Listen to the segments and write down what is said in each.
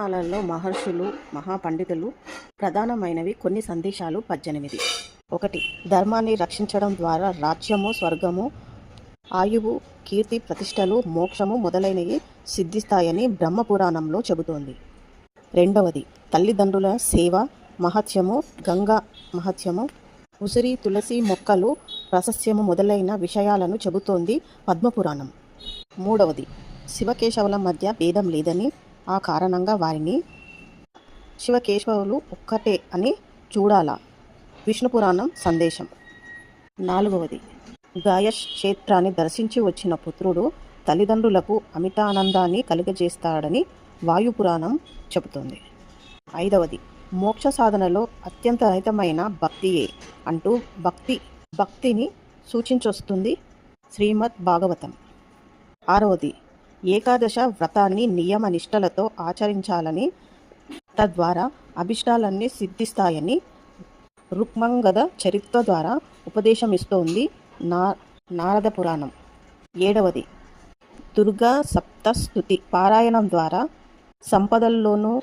పురాణాలలో మహర్షులు మహాపండితులు ప్రధానమైనవి కొన్ని సందేశాలు పద్దెనిమిది. ఒకటి ధర్మాన్ని రక్షించడం ద్వారా రాజ్యము స్వర్గము ఆయువు కీర్తి ప్రతిష్టలు మోక్షము మొదలైనవి సిద్ధిస్తాయని బ్రహ్మపురాణంలో చెబుతోంది. రెండవది తల్లిదండ్రుల సేవ మహత్యము గంగా మహత్యము ఉసిరి తులసి మొక్కలు రసస్యము మొదలైన విషయాలను చెబుతోంది పద్మపురాణం. మూడవది శివకేశవుల మధ్య భేదం లేదని ఆ కారణంగా వారిని శివకేశవులు ఒక్కటే అని చూడాలా? విష్ణు పురాణం సందేశం. నాలుగవది. గాయష్ క్షేత్రాన్ని దర్శించి వచ్చిన పుత్రుడు తల్లిదండ్రులకు అమితానందాన్ని కలుగజేస్తాడని వాయుపురాణం చెబుతోంది. ఐదవది. మోక్ష సాధనలో అత్యంత రహితమైన భక్తియే అంటూ భక్తి భక్తిని సూచించొస్తుంది శ్రీమద్ భాగవతం ఆరవది. ఏకాదశ వ్రతాన్ని నియమ నిష్టలతో ఆచరించాలని తద్వారా అభిష్టాలన్నీ సిద్ధిస్తాయని రుక్మంగద చరిత్ర ద్వారా ఉపదేశమిస్తోంది నా నారద పురాణం. ఏడవది. దుర్గా సప్తస్థుతి పారాయణం ద్వారా సంపదల్లోనూ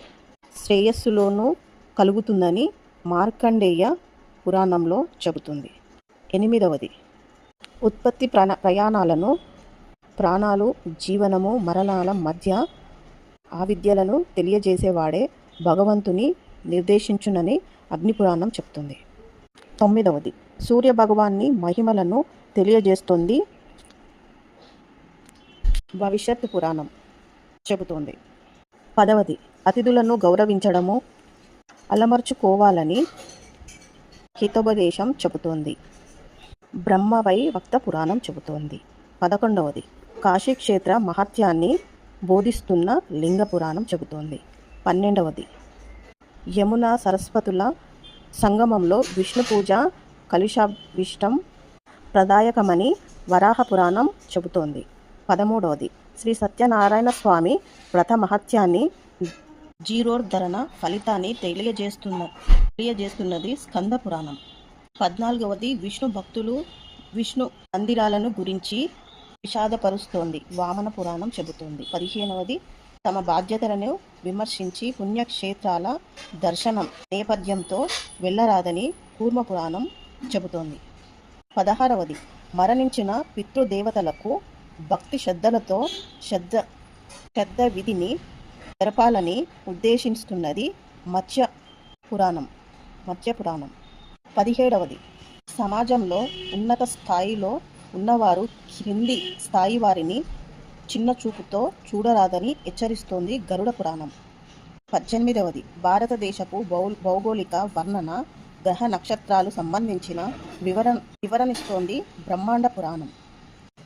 శ్రేయస్సులోనూ కలుగుతుందని మార్కండేయ పురాణంలో చెబుతుంది. ఎనిమిదవది. ఉత్పత్తి ప్రణ ప్రయాణాలను ప్రాణాలు జీవనము మరణాల మధ్య ఆ విద్యలను తెలియజేసేవాడే భగవంతుని నిర్దేశించునని అగ్నిపురాణం చెప్తుంది. తొమ్మిదవది సూర్య భగవాన్ని మహిమలను తెలియజేస్తుంది భవిష్యత్ పురాణం చెబుతోంది. పదవది అతిథులను గౌరవించడము అలమర్చుకోవాలని హితోపదేశం చెబుతోంది. బ్రహ్మవై వక్త పురాణం చెబుతోంది. పదకొండవది కాశీక్షేత్ర మహత్యాన్ని బోధిస్తున్న లింగ పురాణం చెబుతోంది. పన్నెండవది. యమున సరస్వతుల సంగమంలో విష్ణు పూజ కలుషాభిష్టం ప్రదాయకమని వరాహ పురాణం చెబుతోంది. పదమూడవది. శ్రీ సత్యనారాయణ స్వామి వ్రత మహత్యాన్ని జీరోద్ధరణ ఫలితాన్ని తెలియజేస్తున్న తెలియజేస్తున్నది స్కంద పురాణం. పద్నాలుగవది. విష్ణు భక్తులు విష్ణు మందిరాలను గురించి విషాదపరుస్తోంది. వామన పురాణం చెబుతోంది. పదిహేనవది తమ బాధ్యతలను విమర్శించి పుణ్యక్షేత్రాల దర్శనం నేపథ్యంతో వెళ్ళరాదని కూర్మ పురాణం చెబుతోంది. పదహారవది మరణించిన పితృదేవతలకు భక్తి శ్రద్ధలతో శ్రద్ధ శ్రద్ధ విధిని జరపాలని ఉద్దేశిస్తున్నది మత్స్య పురాణం మత్స్య పురాణం. పదిహేడవది సమాజంలో ఉన్నత స్థాయిలో ఉన్నవారు కింది స్థాయి వారిని చిన్న చూపుతో చూడరాదని హెచ్చరిస్తోంది గరుడ పురాణం. పద్దెనిమిదవది. భారతదేశపు భౌ భౌగోళిక వర్ణన గ్రహ నక్షత్రాలు సంబంధించిన వివరణ వివరణిస్తోంది బ్రహ్మాండ పురాణం.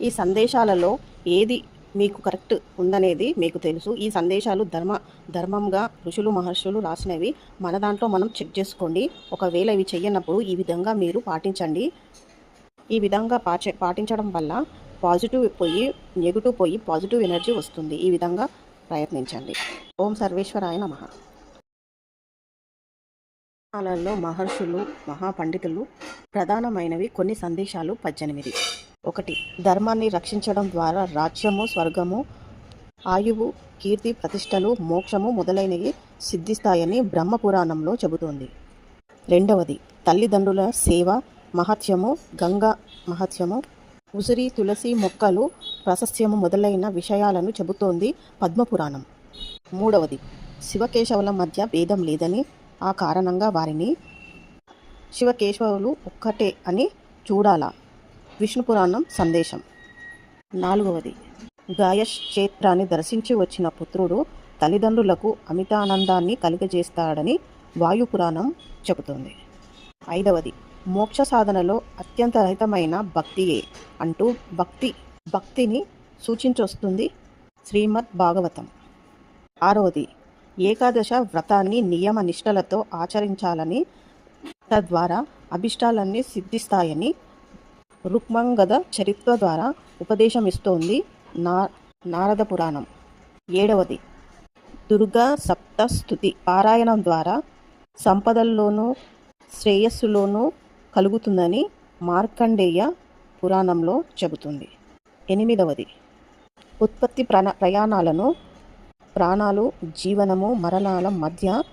ఈ సందేశాలలో ఏది మీకు కరెక్ట్ ఉందనేది మీకు తెలుసు. ఈ సందేశాలు ధర్మ ధర్మంగా ఋషులు మహర్షులు రాసినవి మన దాంట్లో మనం చెక్ చేసుకోండి. ఒకవేళ ఇవి చెయ్యనప్పుడు ఈ విధంగా మీరు పాటించండి. ఈ విధంగా పాచ పాటించడం వల్ల పాజిటివ్ పోయి నెగిటివ్ పోయి పాజిటివ్ ఎనర్జీ వస్తుంది. ఈ విధంగా ప్రయత్నించండి. ఓం సర్వేశ్వరాయ నమ. కాలాల్లో మహర్షులు మహాపండితులు ప్రధానమైనవి కొన్ని సందేశాలు పద్దెనిమిది. ఒకటి ధర్మాన్ని రక్షించడం ద్వారా రాజ్యము స్వర్గము ఆయువు కీర్తి ప్రతిష్టలు మోక్షము మొదలైనవి సిద్ధిస్తాయని బ్రహ్మపురాణంలో చెబుతోంది. రెండవది తల్లిదండ్రుల సేవ మహత్యము గంగా మహత్యము ఉసిరి తులసి మొక్కలు ప్రశస్యము మొదలైన విషయాలను చెబుతోంది పద్మపురాణం. మూడవది శివకేశవుల మధ్య భేదం లేదని ఆ కారణంగా వారిని శివకేశవులు ఒక్కటే అని చూడాలా? విష్ణు పురాణం సందేశం. నాలుగవది గాయక్షేత్రాన్ని దర్శించి వచ్చిన పుత్రుడు తల్లిదండ్రులకు అమితానందాన్ని కలుగజేస్తాడని వాయుపురాణం చెబుతోంది. ఐదవది మోక్ష సాధనలో అత్యంత రహితమైన భక్తియే అంటూ భక్తి భక్తిని సూచించొస్తుంది శ్రీమద్ భాగవతం ఆరవది ఏకాదశ వ్రతాన్ని నియమ నిష్టలతో ఆచరించాలని తద్వారా అభిష్టాలన్నీ సిద్ధిస్తాయని రుక్మంగద చరిత్ర ద్వారా ఉపదేశమిస్తోంది నా నారద పురాణం. ఏడవది దుర్గా సప్తస్థుతి పారాయణం ద్వారా సంపదల్లోనూ శ్రేయస్సులోనూ కలుగుతుందని మార్కండేయ పురాణంలో చెబుతుంది. ఎనిమిదవది. ఉత్పత్తి ప్రణ ప్రయాణాలను ప్రాణాలు జీవనము మరణాల మధ్య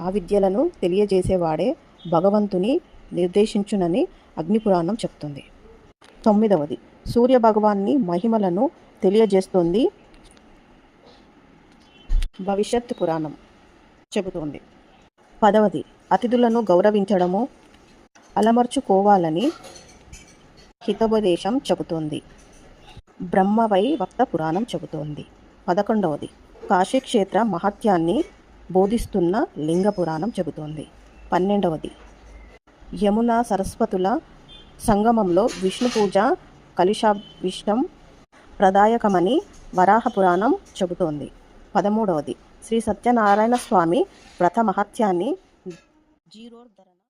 ఆ విద్యలను తెలియజేసేవాడే భగవంతుని నిర్దేశించునని అగ్నిపురాణం చెప్తుంది. తొమ్మిదవది. సూర్య భగవాన్ని మహిమలను తెలియజేస్తుంది భవిష్యత్ పురాణం చెబుతోంది. పదవది. అతిథులను గౌరవించడము అలమర్చుకోవాలని హితోపదేశం చెబుతోంది. బ్రహ్మవై వక్త పురాణం చెబుతోంది. పదకొండవది. కాశీక్షేత్ర మహత్యాన్ని బోధిస్తున్న లింగ పురాణం చెబుతోంది. పన్నెండవది. యమున సరస్వతుల సంగమంలో విష్ణు పూజ కలుషాభిష్టం ప్రదాయకమని వరాహ పురాణం చెబుతోంది. పదమూడవది. శ్రీ సత్యనారాయణ స్వామి వ్రత మహత్యాన్ని జీరోద్ధరణ